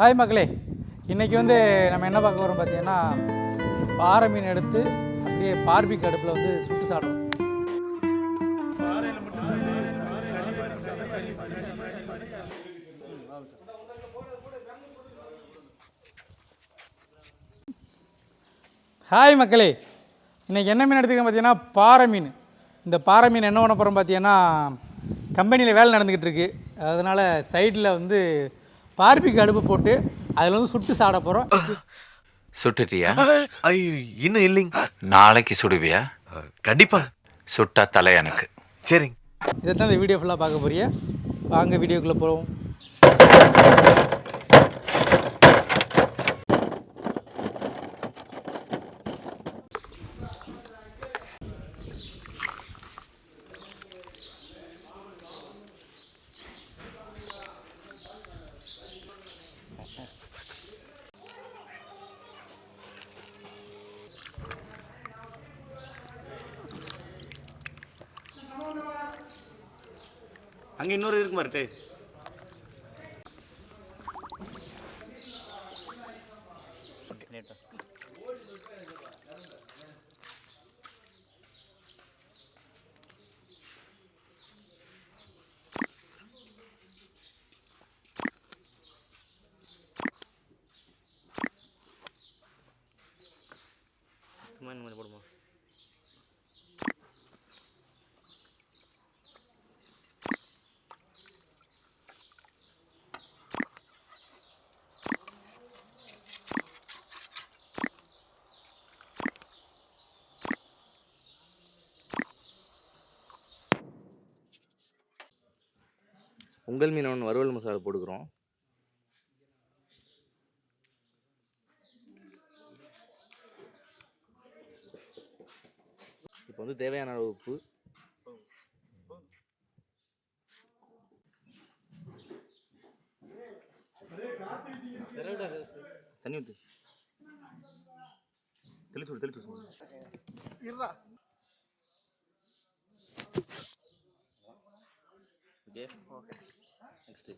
Hi மக்களே இன்றைக்கி வந்து நம்ம என்ன பார்க்க போகிறோம் பார்த்தீங்கன்னா பாறை மீன் எடுத்து அப்படியே பார்பிக் அடுப்பில் வந்து சுட்டு சாப்பிட்றோம். ஹாய் மக்களே இன்றைக்கி என்ன மீன் எடுத்துக்கோங்க பார்த்தீங்கன்னா பாறை மீன். இந்த பாறை மீன் என்ன பண்ண போகிறோம் பார்த்தீங்கன்னா கம்பெனியில் வேலை நடந்துக்கிட்டு இருக்கு. அதனால் சைடில் வந்து பார்பிக் அடுப்பு போட்டு அதில் வந்து சுட்டு சாப்பிட போகிறோம் சுட்டுட்டியா? ஐயோ இன்னும் இல்லைங்க. நாளைக்கு சுடுவியா? அஹ், கண்டிப்பா. சுட்டா தலை எனக்கு. சரிங்க. இதை தான் இந்த வீடியோ ஃபுல்லாக பார்க்க போறிய வாங்க வீடியோக்குள்ளே போகிறோம் அங்கே இன்னொரு இருக்கு மாருட்டு போடுமா? உங்கள் மீன் ஒன்று வறுவல் மசாலா போட்டுக்கிறோம். இப்போ வந்து தேவையான அளவு உப்பு. தண்ணி ஊற்று தெளிச்சு விடு தெளிச்சு ஓகே. நெக்ஸ்ட்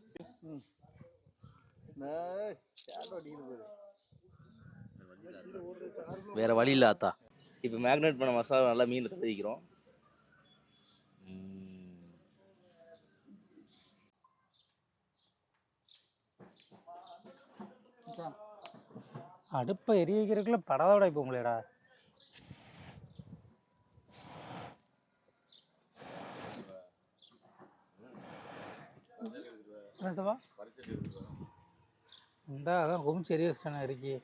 வேற வழி இல்லை ஆத்தா இப்போ மேக்னேட் பண்ண மசாலா நல்லா மீனில் தடவிக்கிறோம். அடுப்பை எரிய வைக்கிறதுக்குள்ள படாதோட இப்போ உங்களேடா என்னத்தப்பா இந்த அதான் ரொம்ப சரி வச்சிட்டானே இருக்கி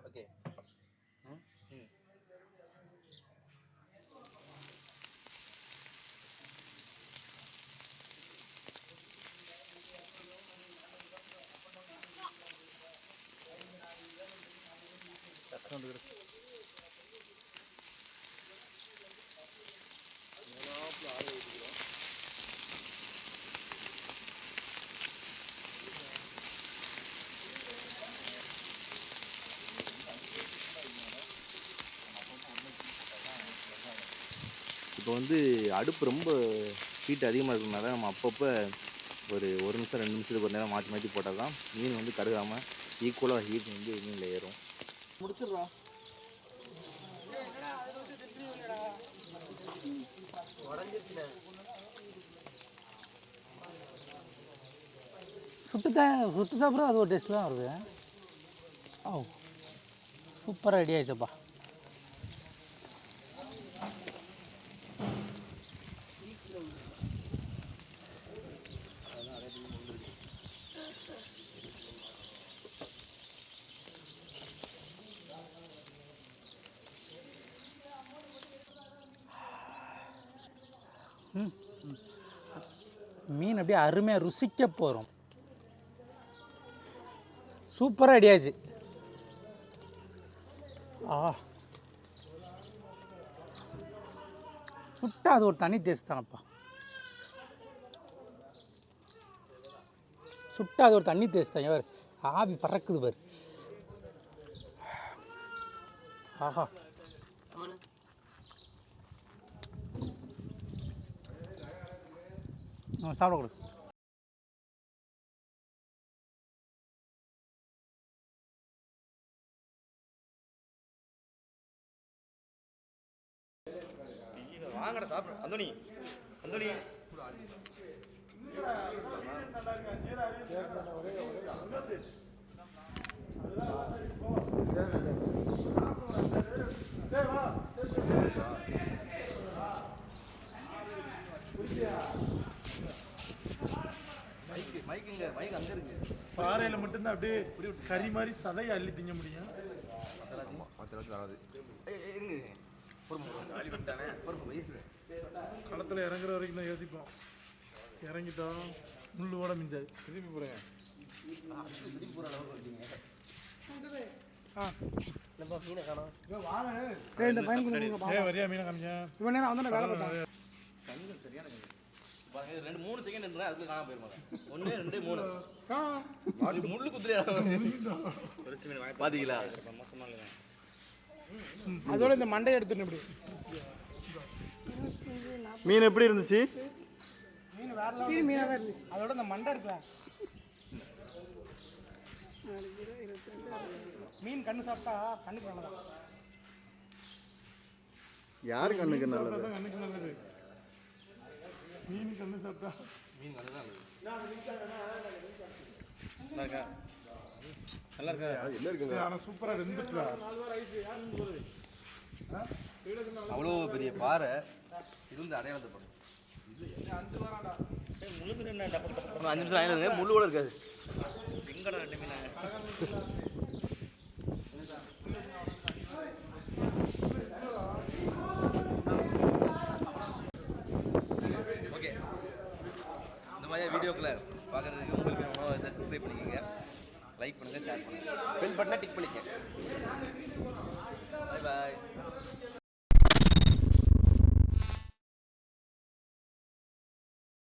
ஓகே. இப்போ வந்து அடுப்பு ரொம்ப ஹீட் அதிகமாக இருக்கிறதுனால நம்ம அப்பப்போ ஒரு ஒரு நிமிஷம் ரெண்டு நிமிஷத்துக்கு ஒரு நேரம் மாற்றி மாற்றி போட்டால் தான் மீன் வந்து கருகாமல் ஈக்குவலாக ஹீட் வந்து மீனில் ஏறும். சுட்டு தான் சுட்டு சாப்பிட்றது அது ஒரு டேஸ்ட் தான் வருது. ஓ சூப்பராக ரெடி ஆயிடுச்சப்பா. மீன் அப்படியே அருமையாக ருசிக்க போகிறோம் சூப்பராக அடியாச்சு ஆ. சுட்டா அது ஒரு தனி டேஸ்ட் தானப்பா. சுட்டா அது ஒரு தண்ணி டேஸ்ட் தான். பாரு ஆவி பறக்குது பாரு. ஆஹா. சாப்பிட கொடு வாங்கடா சாப்பிடு. Anthony Anthony Yeah. பாறையில் மட்டும்தான் அப்படியே கறி மாதிரி சதையை அள்ளி திங்க முடியும். பொறுமை களத்தில் இறங்குற வரைக்கும் தான் யோசிப்போம். இறங்கிட்டோம் முள்ளோட மிஞ்சாது. திருப்பி கண்கள் சரியான. பாருங்க, இது ரெண்டு மூணு செகண்ட் இருந்தா அதுக்குள்ள காணாம போயிருமாங்க ஒன்று ரெண்டு மூணு. இது முள்ளு குத்துறியா? பாத்தீங்களா? அதோட இந்த மண்டையை எடுத்துட்டு இப்படி. மீன் எப்படி இருந்துச்சு? மீன் வேற மீனாக தான் இருந்துச்சு. அதோட இந்த மண்டை இருக்குல்ல. மீன் கண்ணு சாப்பிட்டா கண்ணுக்கு நல்லதா? யார் கண்ணுக்கு நல்லது? கண்ணுக்கு நல்லது. மீன் கண்ணு சாப்பிட்டா? மீன் நல்லதான் ஆனால் சூப்பராக இருந்துட்டுடா அவ்வளோ பெரிய பாறை. இது வந்து அடையாளத்தை படம் அஞ்சு நிமிஷம் ஆயிருங்க முள்ளு கூட இருக்காது. எங்கடா ரெண்டு மீன். வீடியோக்களை பார்க்குறதுக்கு உங்களுக்கு உணவு சப்ஸ்கிரைப் பண்ணிக்கோங்க. லைக் பண்ணுங்கள் ஷேர் பண்ணுங்கள் பில் பட்டனை டிக் பண்ணிக்கங்க. பாய் பாய்